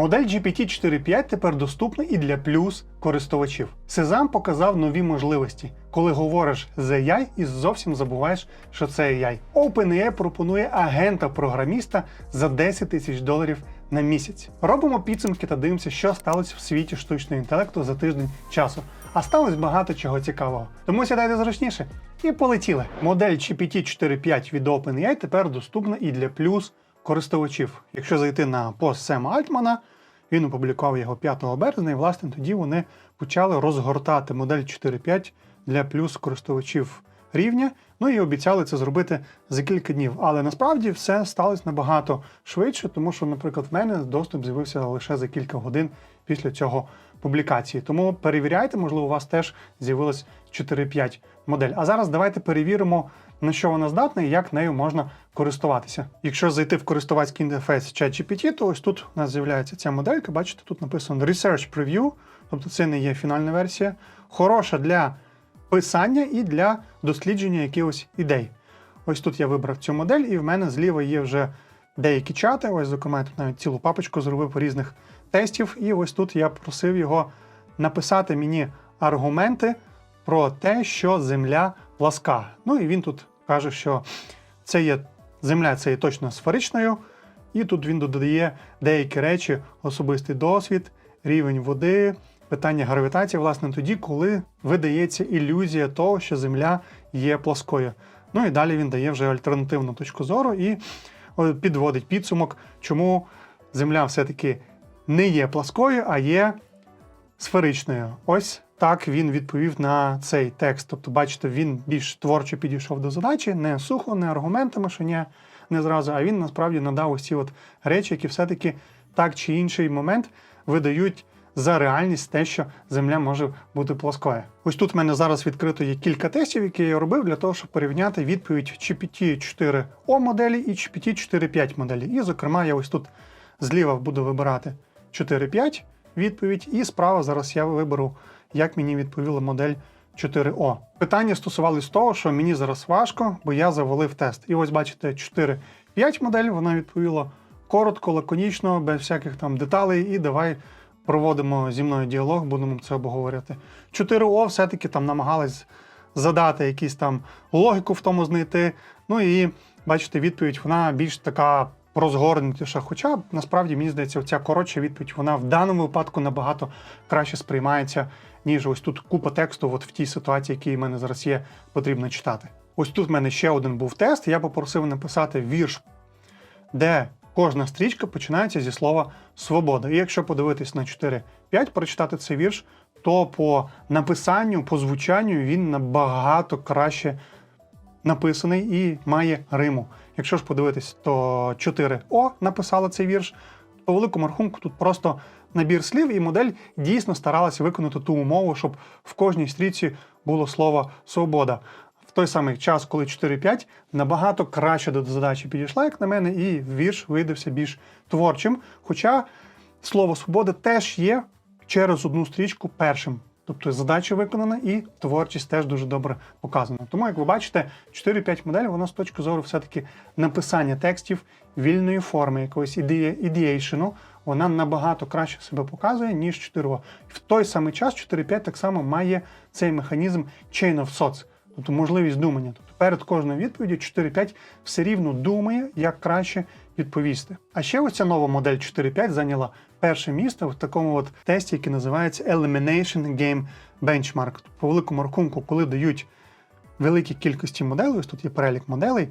Модель GPT-4.5 тепер доступна і для плюс користувачів. Сезам показав нові можливості, коли говориш з AI і зовсім забуваєш, що це AI. OpenAI пропонує агента-програміста за 10 тисяч доларів на місяць. Робимо підсумки та дивимося, що сталося в світі штучного інтелекту за тиждень часу. А сталося багато чого цікавого. Тому сідайте зручніше і полетіли. Модель GPT-4.5 від OpenAI тепер доступна і для плюс користувачів. Якщо зайти на пост Сема Альтмана, він опублікував його 5 березня, і власне тоді вони почали розгортати модель 4.5 для плюс користувачів рівня. Ну і обіцяли це зробити за кілька днів. Але насправді все сталося набагато швидше, тому що, наприклад, в мене доступ з'явився лише за кілька годин після цього публікації. Тому перевіряйте, можливо, у вас теж з'явилась 4.5 модель. А зараз давайте перевіримо, на що вона здатна і як нею можна користуватися. Якщо зайти в користувацький інтерфейс ChatGPT, то ось тут у нас з'являється ця моделька. Бачите, тут написано Research Preview, тобто це не є фінальна версія. Хороша для писання і для дослідження якихось ідей. Ось тут я вибрав цю модель, і в мене зліва є вже деякі чати. Ось, зокрема, тут навіть цілу папочку зробив різних тестів. І ось тут я просив його написати мені аргументи про те, що Земля пласка. Ну і він тут каже, що це є Земля це є точно сферичною, і тут він додає деякі речі: особистий досвід, рівень води, питання гравітації, власне, тоді, коли видається ілюзія того, що Земля є плоскою. Ну і далі він дає вже альтернативну точку зору і підводить підсумок, чому Земля все-таки не є плоскою, а є сферичною. Ось так він відповів на цей текст. Тобто, бачите, він більш творчо підійшов до задачі, не сухо, не аргументами, що ні, не зразу, а він насправді надав ці от речі, які все-таки так чи інший момент видають за реальність те, що Земля може бути плоскою. Ось тут в мене зараз відкрито є кілька тестів, які я робив для того, щоб порівняти відповідь GPT-4O моделі і GPT-4.5 моделі. І, зокрема, я ось тут зліва буду вибирати 4.5 відповідь, і справа зараз я виберу, як мені відповіла модель 4О. Питання стосувалось того, що мені зараз важко, бо я завалив тест. І ось бачите, 4.5 модель, вона відповіла коротко, лаконічно, без всяких там деталей, і давай проводимо зі мною діалог, будемо це обговорювати. 4О все-таки там намагались задати якісь там логіку в тому знайти. Ну і бачите, відповідь вона більш така розгорнутіша. Хоча насправді мені здається, ця коротша відповідь вона в даному випадку набагато краще сприймається, ніж ось тут купа тексту, от в тій ситуації, який в мене зараз є, потрібно читати. Ось тут в мене ще один був тест. Я попросив написати вірш, де кожна стрічка починається зі слова свобода. І якщо подивитись на 4.5, прочитати цей вірш, то по написанню, по звучанню він набагато краще написаний і має риму. Якщо ж подивитись, то 4О написала цей вірш. По великому рахунку тут просто набір слів, і модель дійсно старалася виконати ту умову, щоб в кожній стрічці було слово свобода. В той самий час, коли 4.5 набагато краще до задачі підійшла, як на мене, і вірш видався більш творчим. Хоча слово свобода теж є через одну стрічку першим. Тобто задача виконана і творчість теж дуже добре показана. Тому, як ви бачите, 4.5 модель, вона з точки зору все-таки написання текстів вільної форми, якогось ідеєйшену, вона набагато краще себе показує, ніж 4.0. В той самий час 4.5 так само має цей механізм chain of thoughts, тобто можливість думання. Тобто перед кожною відповіддю 4.5 все рівно думає, як краще відповісти. А ще ось ця нова модель 4.5 зайняла перше місце в такому от тесті, який називається Elimination Game Benchmark. По великому рахунку, коли дають великій кількості моделей, ось тут є перелік моделей,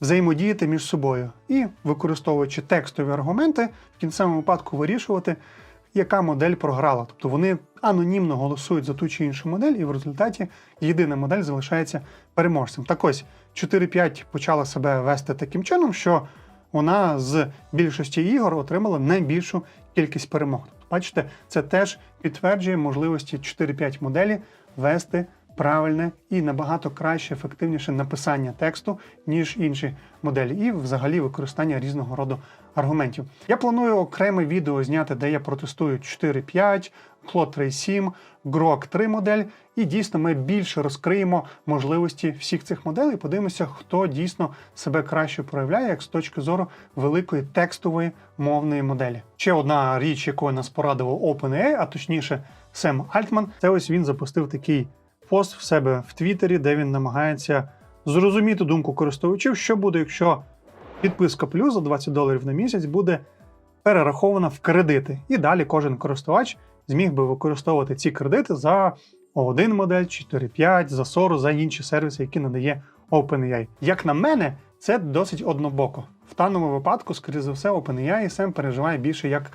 взаємодіяти між собою і, використовуючи текстові аргументи, в кінцевому випадку вирішувати, яка модель програла. Тобто вони анонімно голосують за ту чи іншу модель, і в результаті єдина модель залишається переможцем. Так ось 4.5 почала себе вести таким чином, що вона з більшості ігор отримала найбільшу кількість перемог. Бачите, це теж підтверджує можливості 4.5 моделі вести правильне і набагато краще, ефективніше написання тексту, ніж інші моделі, і взагалі використання різного роду аргументів. Я планую окреме відео зняти, де я протестую 4.5, Claude 3.7, Grok 3 модель, і дійсно ми більше розкриємо можливості всіх цих моделей. Подивимося, хто дійсно себе краще проявляє, як з точки зору великої текстової мовної моделі. Ще одна річ, якою нас порадував OpenAI, а точніше Сем Альтман, це ось він запустив такий пост в себе в Твіттері, де він намагається зрозуміти думку користувачів, що буде, якщо підписка плюс за 20 доларів на місяць буде перерахована в кредити. І далі кожен користувач зміг би використовувати ці кредити за O1 модель, 4.5, за SORO, за інші сервіси, які надає OpenAI. Як на мене, це досить однобоко. В даному випадку, скоріше за все, OpenAI і сам переживає більше як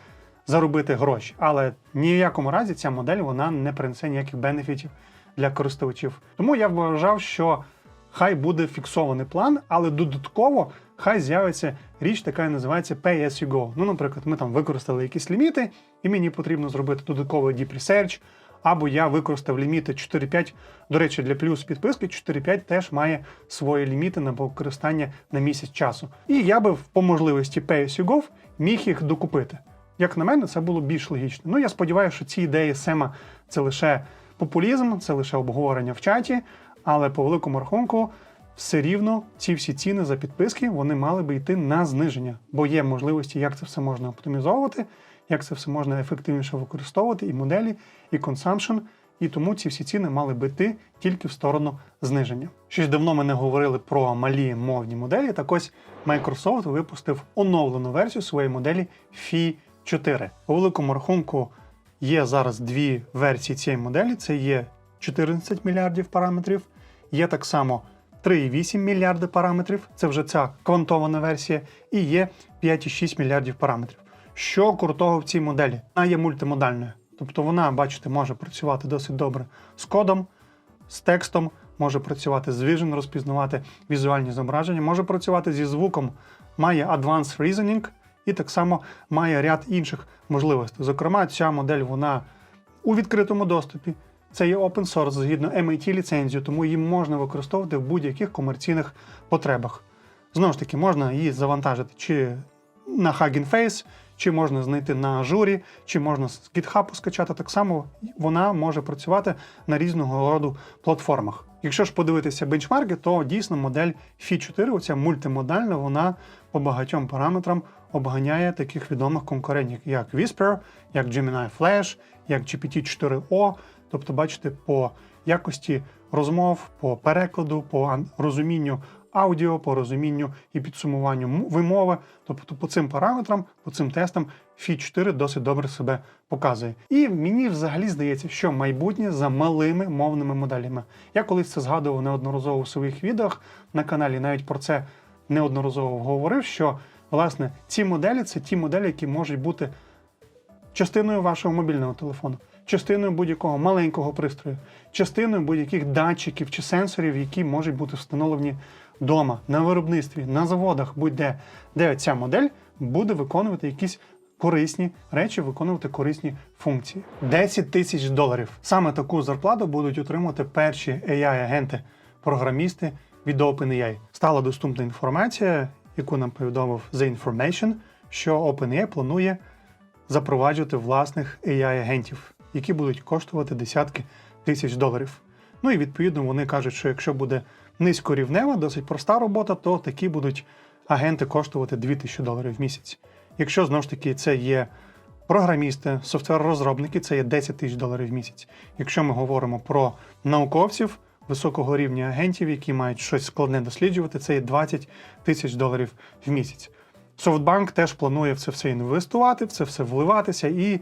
заробити гроші. Але ні в якому разі ця модель вона не принесе ніяких бенефітів для користувачів. Тому я вважав, що хай буде фіксований план, але додатково хай з'явиться річ, така називається Pay as you go. Ну, наприклад, ми там використали якісь ліміти, і мені потрібно зробити додатковий Deep Research, або я використав ліміти 4.5. До речі, для плюс підписки 4.5 теж має свої ліміти на використання на місяць часу. І я би по можливості Pay as you go міг їх докупити. Як на мене, це було більш логічно. Ну, я сподіваюся, що ці ідеї Сема це лише популізм, це лише обговорення в чаті, але по великому рахунку, все рівно ці всі ціни за підписки вони мали би йти на зниження, бо є можливості, як це все можна оптимізовувати, як це все можна ефективніше використовувати, і моделі, і консампшн. І тому ці всі ціни мали би йти тільки в сторону зниження. Щось давно ми не говорили про малі мовні моделі. Так ось Microsoft випустив оновлену версію своєї моделі Phi 4. По великому рахунку є зараз дві версії цієї моделі: це є 14 мільярдів параметрів, є так само 3,8 мільярди параметрів, це вже ця квантована версія, і є 5,6 мільярдів параметрів. Що крутого в цій моделі? Вона є мультимодальною. Тобто вона, бачите, може працювати досить добре з кодом, з текстом, може працювати з Vision, розпізнавати візуальні зображення, може працювати зі звуком, має Advanced Reasoning і так само має ряд інших можливостей. Зокрема, ця модель вона у відкритому доступі. Це є open source згідно MIT ліцензію, тому її можна використовувати в будь-яких комерційних потребах. Знову ж таки, можна її завантажити чи на Hugging Face, чи можна знайти на ажурі, чи можна з GitHub скачати. Так само вона може працювати на різного роду платформах. Якщо ж подивитися бенчмарки, то дійсно модель Phi 4, оця мультимодальна, вона по багатьом параметрам обганяє таких відомих конкурентів, як Whisper, як Gemini Flash, як GPT-4o. Тобто, бачите, по якості розмов, по перекладу, по розумінню аудіо, по розумінню і підсумуванню вимови. Тобто, по цим параметрам, по цим тестам, Phi 4 досить добре себе показує. І мені взагалі здається, що майбутнє за малими мовними моделями. Я колись це згадував неодноразово у своїх відеох на каналі, навіть про це неодноразово говорив, що власне ці моделі це ті моделі, які можуть бути частиною вашого мобільного телефону, частиною будь-якого маленького пристрою, частиною будь-яких датчиків чи сенсорів, які можуть бути встановлені вдома, на виробництві, на заводах, будь-де, де ця модель буде виконувати якісь корисні речі, виконувати корисні функції. 10 тисяч доларів. Саме таку зарплату будуть отримувати перші AI-агенти, програмісти від OpenAI. Стала доступна інформація, яку нам повідомив The Information, що OpenAI планує запроваджувати власних AI-агентів, які будуть коштувати десятки тисяч доларів. Ну і відповідно вони кажуть, що якщо буде низькорівнева, досить проста робота, то такі будуть агенти коштувати 2000 доларів в місяць. Якщо знову ж таки це є програмісти, софтвер-розробники, це є 10 тисяч доларів в місяць. Якщо ми говоримо про науковців, високого рівня агентів, які мають щось складне досліджувати, це є 20 тисяч доларів в місяць. Софтбанк теж планує в це все інвестувати, в це все вливатися, і,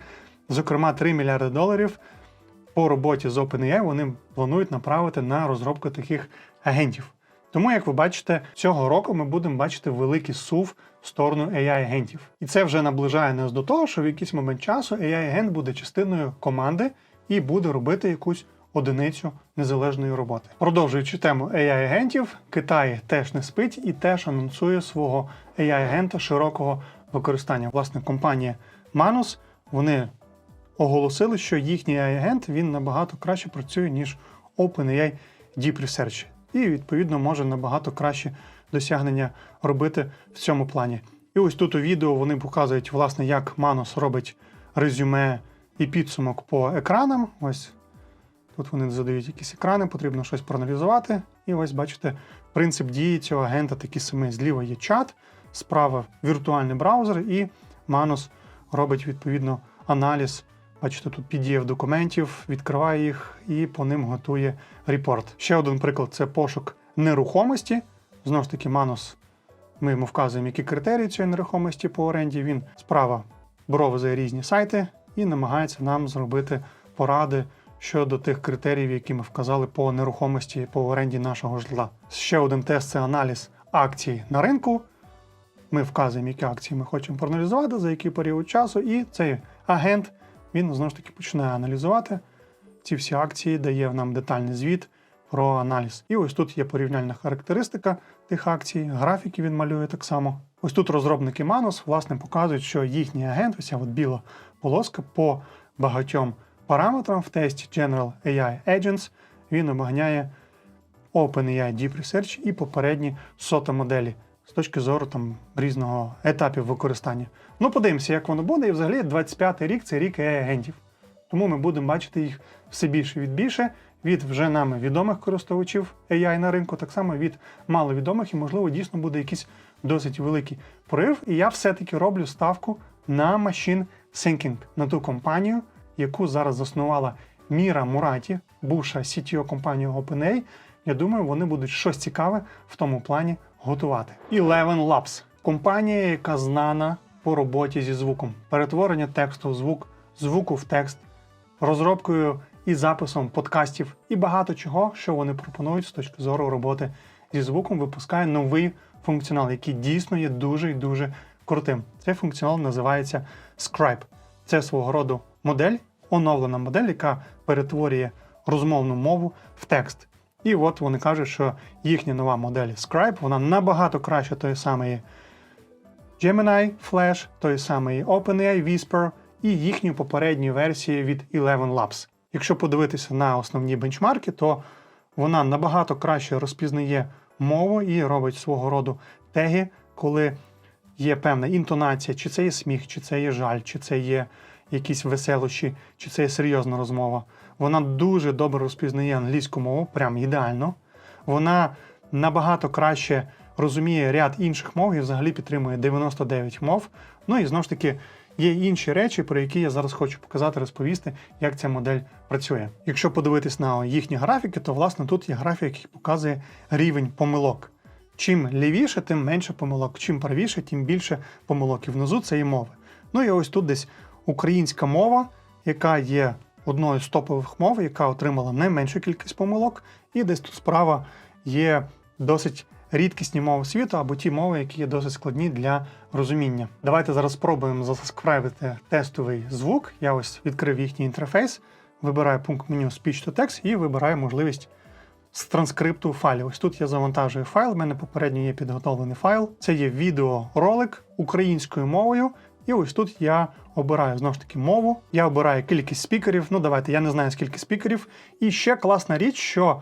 зокрема, 3 мільярди доларів по роботі з OpenAI вони планують направити на розробку таких агентів. Тому, як ви бачите, цього року ми будемо бачити великий сув в сторону AI-агентів. І це вже наближає нас до того, що в якийсь момент часу AI-агент буде частиною команди і буде робити якусь одиницю незалежної роботи. Продовжуючи тему AI-агентів, Китай теж не спить і теж анонсує свого AI-агента широкого використання. Власне, компанія Manus, вони оголосили, що їхній AI-агент він набагато краще працює, ніж OpenAI Deep Research. І, відповідно, може набагато краще досягнення робити в цьому плані. І ось тут у відео вони показують, власне, як Манус робить резюме і підсумок по екранам. Ось тут вони задають якісь екрани, потрібно щось проаналізувати. І ось бачите, принцип дії цього агента такий самий. Зліва є чат, справа віртуальний браузер, і Манус робить відповідно аналіз. Бачите, тут PDF документів, відкриває їх і по ним готує репорт. Ще один приклад це пошук нерухомості. Знову ж таки, Манус ми йому вказуємо, які критерії цієї нерухомості по оренді. Він справа бровзає різні сайти і намагається нам зробити поради щодо тих критеріїв, які ми вказали по нерухомості по оренді нашого житла. Ще один тест це аналіз акцій на ринку. Ми вказуємо, які акції ми хочемо проаналізувати, за який період часу, і цей агент він знову ж таки починає аналізувати ці всі акції, дає нам детальний звіт про аналіз. І ось тут є порівняльна характеристика тих акцій, графіки він малює так само. Ось тут розробники Manus власне показують, що їхній агент, ось ця от біла полоска по багатьом параметрам в тесті General AI Agents, він обганяє OpenAI Deep Research і попередні сота моделі з точки зору там різного етапів використання. Ну, подивимося, як воно буде. І взагалі 25-й рік це рік AI агентів. Тому ми будемо бачити їх все більше від більше від вже нами відомих користувачів AI на ринку, так само від маловідомих, і, можливо, дійсно буде якийсь досить великий прорив. І я все-таки роблю ставку на Machine Thinking, на ту компанію, яку зараз заснувала Міра Мураті, бувша CTO компанії OpenAI. Я думаю, вони будуть щось цікаве в тому плані готувати. Eleven Labs – компанія, яка знана по роботі зі звуком, перетворення тексту в звук, звуку в текст, розробкою і записом подкастів, і багато чого, що вони пропонують з точки зору роботи зі звуком, випускає новий функціонал, який дійсно є дуже і дуже крутим. Цей функціонал називається Scribe. Це свого роду модель, оновлена модель, яка перетворює розмовну мову в текст. І от вони кажуть, що їхня нова модель Scribe, вона набагато краще тої самої Gemini Flash, тої самої OpenAI Whisper і їхньої попередньої версії від Eleven Labs. Якщо подивитися на основні бенчмарки, то вона набагато краще розпізнає мову і робить свого роду теги, коли є певна інтонація, чи це є сміх, чи це є жаль, чи це є якісь веселощі, чи це є серйозна розмова. Вона дуже добре розпізнає англійську мову, прям ідеально. Вона набагато краще розуміє ряд інших мов і взагалі підтримує 99 мов. Ну і знову ж таки. Є інші речі, про які я зараз хочу показати, розповісти, як ця модель працює. Якщо подивитись на їхні графіки, то власне тут є графік, який показує рівень помилок. Чим лівіше, тим менше помилок, чим правіше, тим більше помилок. І внизу це і мови. Ну і ось тут десь українська мова, яка є одною з топових мов, яка отримала найменшу кількість помилок, і десь тут справа є досить рідкісні мови світу або ті мови, які є досить складні для розуміння. Давайте зараз спробуємо заскрайбити тестовий звук. Я ось відкрив їхній інтерфейс, вибираю пункт меню Speech to Text і вибираю можливість з транскрипту файлів. Ось тут я завантажую файл. У мене попередньо є підготовлений файл. Це є відеоролик українською мовою. І ось тут я обираю знову ж таки мову. Я обираю кількість спікерів. Ну давайте, я не знаю скільки спікерів. І ще класна річ, що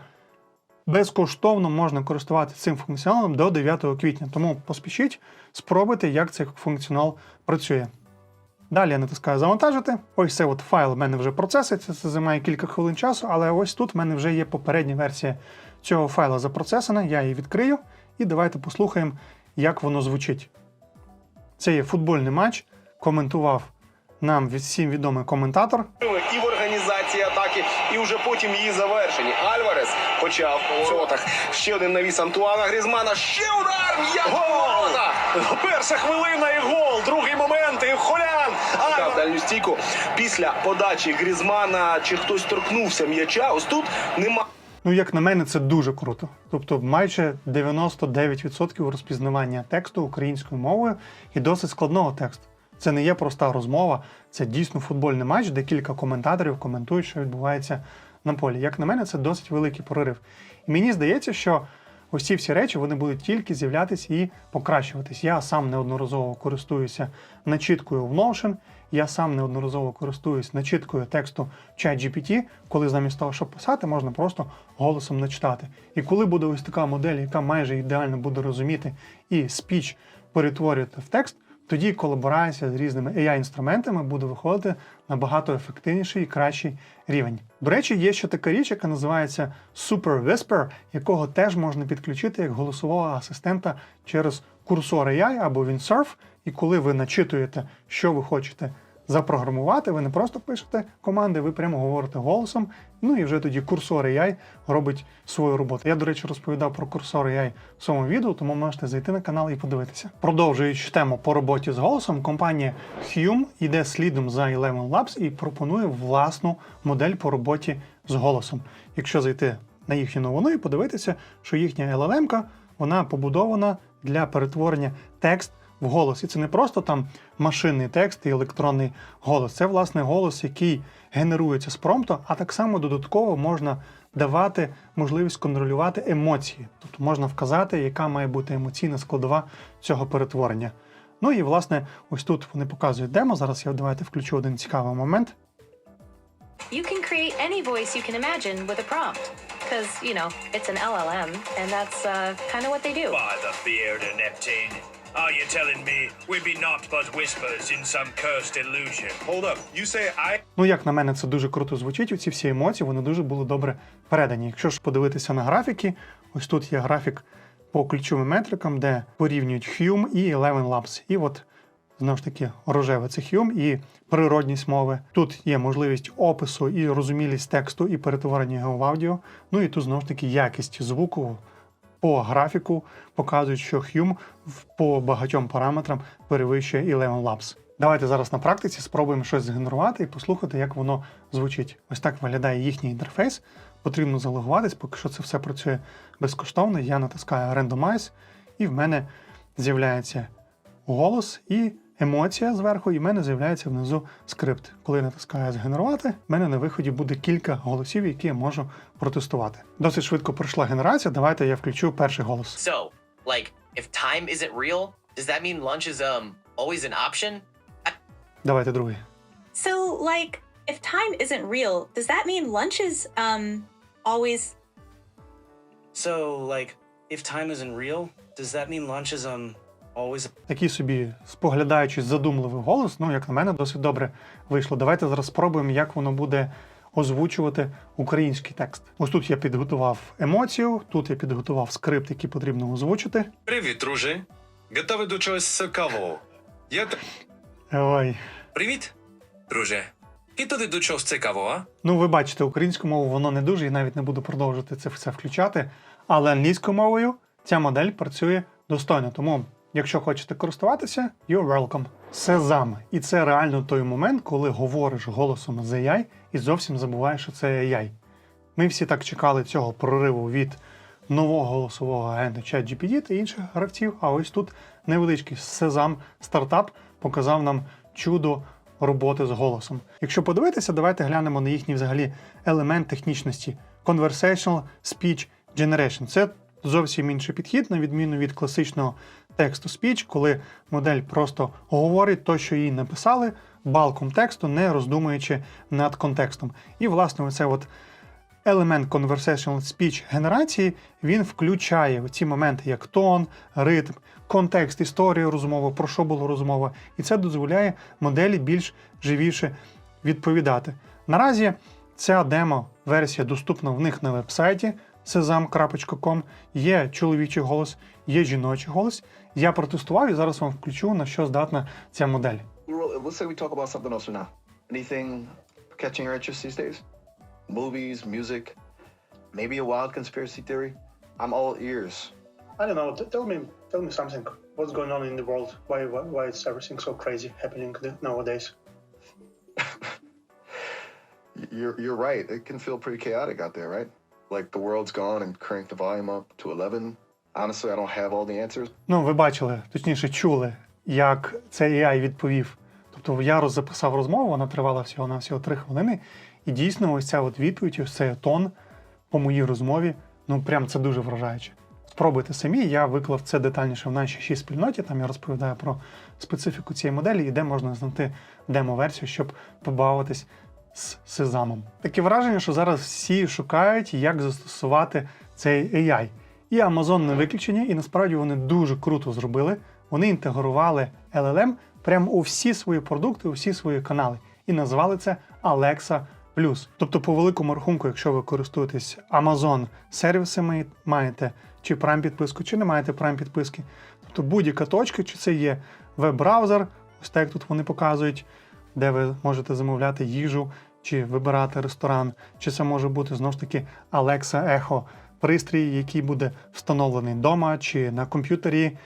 безкоштовно можна користуватися цим функціоналом до 9 квітня. Тому поспішіть, спробуйте, як цей функціонал працює. Далі я натискаю завантажити. Ось цей от файл в мене вже процеситься, це займає кілька хвилин часу, але ось тут в мене вже є попередня версія цього файла запроцесена. Я її відкрию і давайте послухаємо, як воно звучить. Це є футбольний матч. Коментував нам від всім відомий коментатор. і в організації атаки, і вже потім її завершенні. Альварес почав в сотах. Ще один навіс Антуана Грізмана. Ще удар! М'яко! Перша хвилина і гол. Другий момент і Холян. Дав дальню стійку. Після подачі Грізмана чи хтось торкнувся м'яча. Ось тут нема. Ну, як на мене, це дуже круто. Тобто, майже 99% розпізнавання тексту українською мовою і досить складного тексту. Це не є проста розмова, це дійсно футбольний матч, де кілька коментаторів коментують, що відбувається на полі. Як на мене, це досить великий прорив. І мені здається, що ці всі речі вони будуть тільки з'являтися і покращуватись. Я сам неодноразово користуюся начіткою в Notion, я сам неодноразово користуюсь начіткою тексту ChatGPT, коли замість того, щоб писати, можна просто голосом начитати. І коли буде ось така модель, яка майже ідеально буде розуміти і спіч перетворюєте в текст, тоді колаборація з різними AI-інструментами буде виходити набагато ефективніший і кращий рівень. До речі, є ще така річ, яка називається Super Whisper, якого теж можна підключити як голосового асистента через курсор AI або Windsurf. І коли ви начитуєте, що ви хочете запрограмувати, ви не просто пишете команди, ви прямо говорите голосом. Ну і вже тоді курсор AI робить свою роботу. Я, до речі, розповідав про курсор AI в своєму відео, тому можете зайти на канал і подивитися. Продовжуючи тему по роботі з голосом, компанія Hume йде слідом за Eleven Labs і пропонує власну модель по роботі з голосом. Якщо зайти на їхню новину і подивитися, що їхня LLM, вона побудована для перетворення текст в голос. І це не просто там машинний текст і електронний голос. Це власне голос, який генерується з промпту, а так само додатково можна давати можливість контролювати емоції. Тобто можна вказати, яка має бути емоційна складова цього перетворення. Ну і власне, ось тут вони показують демо. Зараз я давайте включу один цікавий момент. You can create any voice you can imagine with a prompt. Because, you know, it's an LLM, and that's uh, kind of what they do. By the beard of Neptune. Are you telling me we be naught but whispers in some cursed illusion? Hold up. You say I Ну, як на мене, це дуже круто звучить. Оці всі емоції вони дуже були добре передані. Якщо ж подивитися на графіки, ось тут є графік по ключовим метрикам, де порівнюють Hume і Eleven Labs. І от знову ж таки рожеве це Hume і природність мови. Тут є можливість опису і розумілість тексту, і перетворення його в аудіо. Ну і тут знову ж таки якість звуку по графіку показують, що Hume по багатьом параметрам перевищує Eleven Labs. Давайте зараз на практиці спробуємо щось згенерувати і послухати, як воно звучить. Ось так виглядає їхній інтерфейс. Потрібно залогуватись, поки що це все працює безкоштовно. Я натискаю Randomize, і в мене з'являється голос і емоція зверху, і в мене з'являється внизу скрипт. Коли я натискаю згенерувати, в мене на виході буде кілька голосів, які я можу протестувати. Досить швидко пройшла генерація. Давайте я включу перший голос. So, like, if time isn't real, does that mean lunch is um always an option? Давайте другий. So, like, if time isn't real, does that mean lunch is um always So, like, if time isn't real, does that mean lunch is um Такий собі споглядаючи задумливий голос, ну як на мене, досить добре вийшло. Давайте зараз спробуємо, як воно буде озвучувати український текст. Ось тут я підготував емоцію, тут я підготував скрипт, який потрібно озвучити. Привіт, друже. Готовий до чогось цікавого. Я т- Ой. Привіт, друже. І туди до чогось цікавого. Ну, ви бачите, українську мову воно не дуже, і навіть не буду продовжувати це все включати. Але англійською мовою ця модель працює достойно. Тому, якщо хочете користуватися, you're welcome. Сезам. І це реально той момент, коли говориш голосом з AI і зовсім забуваєш, що це AI. Ми всі так чекали цього прориву від нового голосового агента ChatGPT та інших гравців. А ось тут невеличкий Сезам стартап показав нам чудо роботи з голосом. Якщо подивитися, давайте глянемо на їхній взагалі елемент технічності Conversational Speech Generation. Це зовсім інший підхід, на відміну від класичного тексту speech, коли модель просто говорить то, що їй написали, балком тексту, не роздумуючи над контекстом. І, власне, оце от елемент conversational speech генерації він включає ці моменти, як тон, ритм, контекст, історію розмови, про що була розмова, і це дозволяє моделі більш живіше відповідати. Наразі ця демо-версія доступна в них на вебсайті sezam.com. Є чоловічий голос, є жіночий голос. Я протестував і зараз вам включу на що здатна ця модель. Let's say we talk about something else now. Anything catching your interest these days? Movies, music, maybe a wild conspiracy theory? I'm all ears. I don't know. Tell me, tell me something. What's going on in the world? Why, why, why is everything so crazy happening nowadays? You're you're right. It can feel pretty chaotic out there, right? Like the world's gone and crank the volume up to 11. Honestly, I don't have all the answers, Ну, ви бачили, точніше, чули, як цей AI відповів. Тобто я записав розмову, вона тривала всього на всього 3 хвилини. І дійсно, ось ця от відповідь, ось цей тон по моїй розмові, ну прям це дуже вражаюче. Спробуйте самі. Я виклав це детальніше в нашій шість спільноті. Там я розповідаю про специфіку цієї моделі і де можна знайти демо-версію, щоб побавитись з сезамом. Таке враження, що зараз всі шукають, як застосувати цей AI. І Amazon не виключення, і насправді вони дуже круто зробили вони інтегрували LLM прямо у всі свої продукти, у всі свої канали і назвали це Alexa Plus. Тобто, по великому рахунку, якщо ви користуєтесь Amazon сервісами, маєте чи Prime підписку, чи не маєте Prime підписки, тобто будь-яка точка, чи це є веб-браузер, ось так як тут вони показують, де ви можете замовляти їжу, чи вибирати ресторан, чи це може бути знову ж таки Alexa Echo, пристрій, який буде встановлений вдома чи на комп'ютері,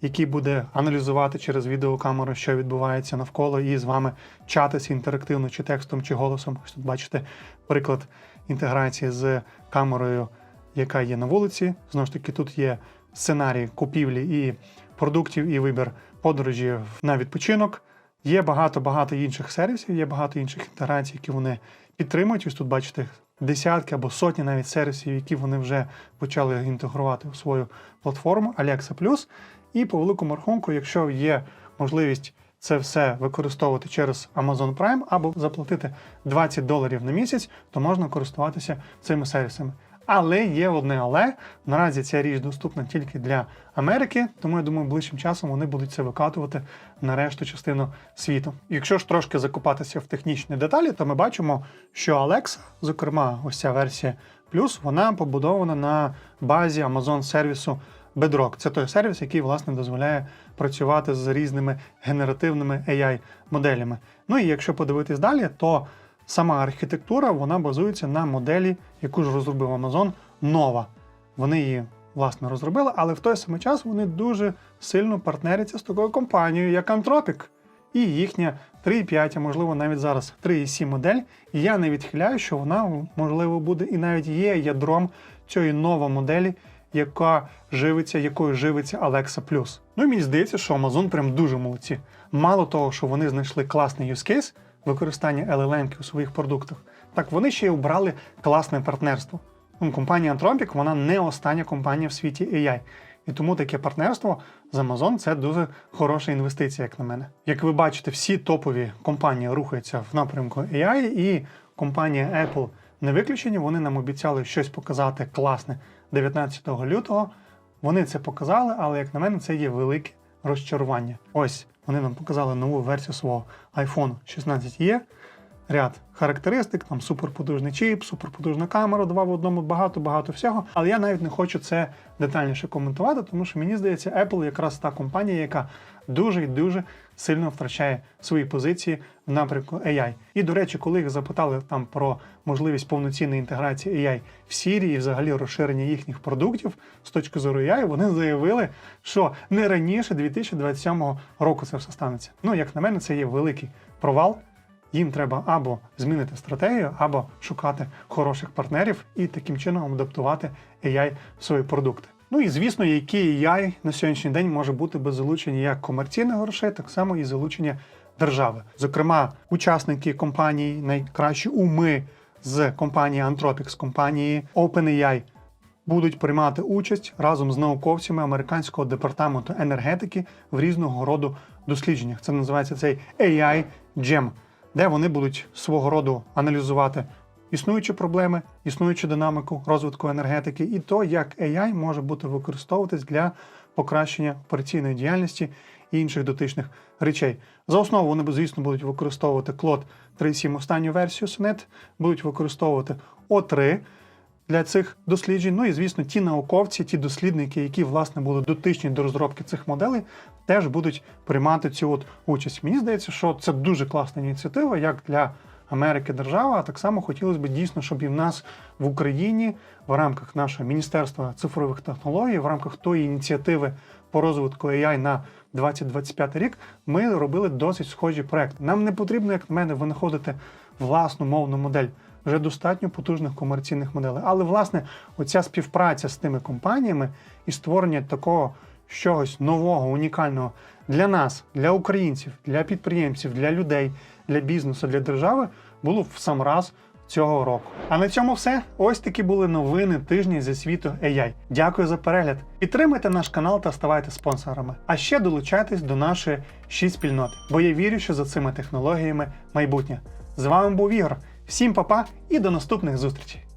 який буде аналізувати через відеокамеру, що відбувається навколо, і з вами чатися інтерактивно, чи текстом, чи голосом. Ось тут бачите приклад інтеграції з камерою, яка є на вулиці. Знову ж таки, тут є сценарій купівлі і продуктів, і вибір подорожі на відпочинок. Є багато-багато інших сервісів, є багато інших інтеграцій, які вони підтримують. Ось тут бачите десятки або сотні навіть сервісів, які вони вже почали інтегрувати у свою платформу Alexa І по великому рахунку, якщо є можливість це все використовувати через Amazon Prime або заплатити 20 доларів на місяць, то можна користуватися цими сервісами. Але є одне але наразі ця річ доступна тільки для Америки, тому я думаю, ближчим часом вони будуть це викатувати на решту частину світу. Якщо ж трошки закопатися в технічні деталі, то ми бачимо, що Alexa, зокрема, ось ця версія плюс, вона побудована на базі Amazon сервісу Bedrock. Це той сервіс, який власне дозволяє працювати з різними генеративними AI-моделями. Ну і якщо подивитись далі, то сама архітектура вона базується на моделі, яку ж розробив Amazon Nova. Вони її власне розробили, але в той самий час вони дуже сильно партнеряться з такою компанією, як Anthropic. І їхня 3.5, а можливо навіть зараз 3.7 модель. І я не відхиляю, що вона можливо буде і навіть є ядром цієї нової моделі, яка живиться, якою живиться Alexa Ну і мені здається, що Amazon прям дуже молодці. Мало того, що вони знайшли класний use case використання LLM у своїх продуктах, так вони ще й обрали класне партнерство. Ну, компанія Anthropic, вона не остання компанія в світі AI. І тому таке партнерство з Amazon це дуже хороша інвестиція, як на мене. Як ви бачите, всі топові компанії рухаються в напрямку AI, і компанія Apple не виключені. Вони нам обіцяли щось показати класне 19 лютого. Вони це показали, але як на мене, це є велике розчарування. Ось вони нам показали нову версію свого iPhone 16e. Ряд характеристик, там суперпотужний чіп, суперпотужна камера, два в одному, багато-багато всього. Але я навіть не хочу це детальніше коментувати, тому що мені здається, Apple якраз та компанія, яка дуже і дуже сильно втрачає свої позиції в напрямку AI. І до речі, коли їх запитали там про можливість повноцінної інтеграції AI в Siri і взагалі розширення їхніх продуктів з точки зору AI, вони заявили, що не раніше 2027 року це все станеться. Ну, як на мене, це є великий провал. Їм треба або змінити стратегію, або шукати хороших партнерів і таким чином адаптувати AI в свої продукти. Ну і звісно, який AI на сьогоднішній день може бути без залучення як комерційних грошей, так само і залучення держави. Зокрема, учасники компанії, найкращі уми з компанії Anthropic, з компанії OpenAI будуть приймати участь разом з науковцями американського департаменту енергетики в різного роду дослідженнях. Це називається цей AI Jam де вони будуть свого роду аналізувати існуючі проблеми, існуючу динаміку розвитку енергетики, і то, як AI може бути використовуватись для покращення операційної діяльності і інших дотичних речей. За основу вони, звісно, будуть використовувати Claude 3.7 останню версію Sonnet, будуть використовувати O3 для цих досліджень. Ну і звісно, ті науковці, ті дослідники, які власне були дотичні до розробки цих моделей, теж будуть приймати цю от участь. Мені здається, що це дуже класна ініціатива, як для Америки держава. А так само хотілося б дійсно, щоб і в нас в Україні в рамках нашого міністерства цифрових технологій, в рамках тої ініціативи по розвитку AI на 2025 рік, ми робили досить схожі проекти. Нам не потрібно, як на мене, винаходити власну мовну модель. Вже достатньо потужних комерційних моделей. Але, власне, оця співпраця з тими компаніями і створення такого чогось нового, унікального для нас, для українців, для підприємців, для людей, для бізнесу, для держави було в сам раз цього року. А на цьому все. Ось такі були новини тижні зі світу AI. Дякую за перегляд. Підтримайте наш канал та ставайте спонсорами. А ще долучайтесь до нашої шість спільноти, бо я вірю, що за цими технологіями майбутнє. З вами був Ігор. Всім па-па і до наступних зустрічей!